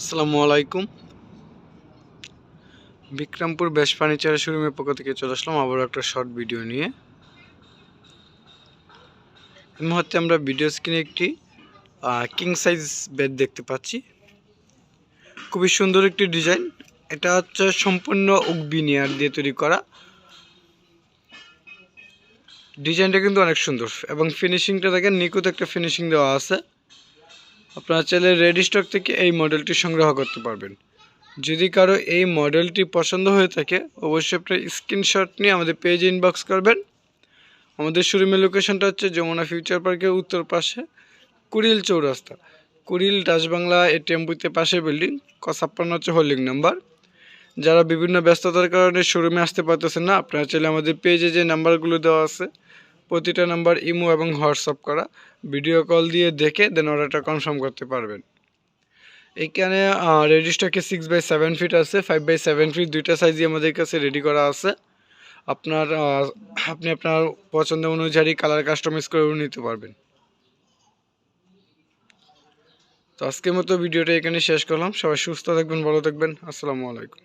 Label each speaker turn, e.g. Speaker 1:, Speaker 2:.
Speaker 1: আসসালামু আলাইকুম। বিক্রমপুর বেশ ফার্নিচারের শোরুমের পক্ষ থেকে চলে আসলাম আবারও একটা শর্ট ভিডিও নিয়ে। এই মুহূর্তে আমরা ভিডিও স্ক্রিনে একটি কিং সাইজ বেড দেখতে পাচ্ছি। খুবই সুন্দর একটি ডিজাইন। এটা হচ্ছে সম্পূর্ণ উকবিনিয়ার দিয়ে তৈরি করা। ডিজাইনটা কিন্তু অনেক সুন্দর এবং ফিনিশিংটা দেখেন নিখুঁত একটা ফিনিশিং দেওয়া আছে। আপনারা চাইলে রেডি স্টক থেকে এই মডেলটি সংগ্রহ করতে পারবেন। যদি কারও এই মডেলটি পছন্দ হয়ে থাকে, অবশ্যই আপনার স্ক্রিনশট নিয়ে আমাদের পেজ ইনবক্স করবেন। আমাদের শোরুমের লোকেশনটা হচ্ছে যমুনা ফিউচার পার্কের উত্তর পাশে কুড়িল চৌরাস্তা। কুড়িল রাজবাংলা এই টেম্পুতে পাশে বিল্ডিং কসাপ্পান্ন হচ্ছে হোল্ডিং নাম্বার যারা বিভিন্ন ব্যস্ততার কারণে শোরুমে আসতে পারতেছেন না, আপনারা চাইলে আমাদের পেজে যে নাম্বারগুলো দেওয়া আছে প্রতিটা নাম্বার ইমো এবং হোয়াটসঅ্যাপ করা। ভিডিও কল দিয়ে দেখে দেন অর্ডারটা কনফার্ম করতে পারবেন। এইখানে রেডি স্টকে সিক্স বাই সেভেন ফিট আছে ফাইভ বাই সেভেন ফিট দুইটা সাইজই আমাদের কাছে রেডি করা আছে। আপনার আপনি আপনার পছন্দ অনুযায়ী কালার কাস্টমাইজ করেও নিতে পারবেন। তো আজকের মতো ভিডিওটা এখানে শেষ করলাম। সবাই সুস্থ থাকবেন, ভালো থাকবেন। আসসালামু আলাইকুম।